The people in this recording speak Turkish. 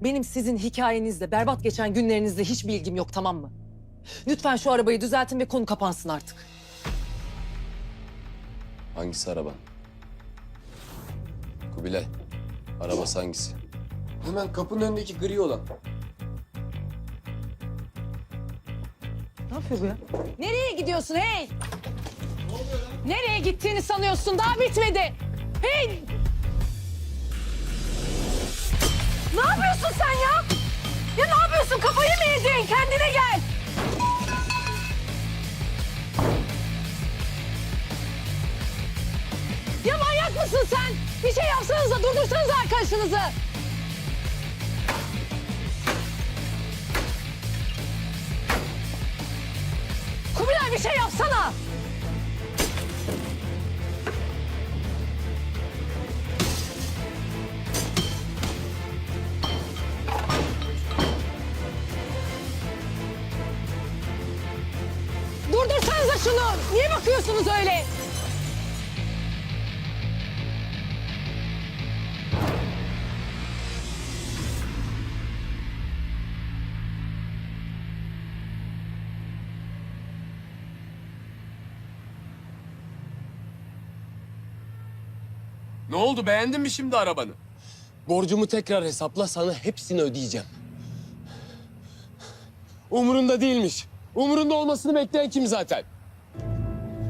Benim sizin hikayenizle, berbat geçen günlerinizle hiçbir ilgim yok tamam mı? Lütfen şu arabayı düzeltin ve konu kapansın artık. Hangisi araba? Kubilay. Arabası hangisi? Hemen kapının önündeki gri olan. Ne yapıyor bu ya? Nereye gidiyorsun hey? Nereye gittiğini sanıyorsun? Daha bitmedi. Hey! Mısın sen? Bir şey yapsanıza, durdursanıza arkadaşınızı. Kubilay bir şey yapsana. Durdursanıza şunu. Niye bakıyorsunuz öyle? Ne oldu beğendin mi şimdi arabanı? Borcumu tekrar hesapla sana hepsini ödeyeceğim. Umurunda değilmiş. Umurunda olmasını bekleyen kim zaten?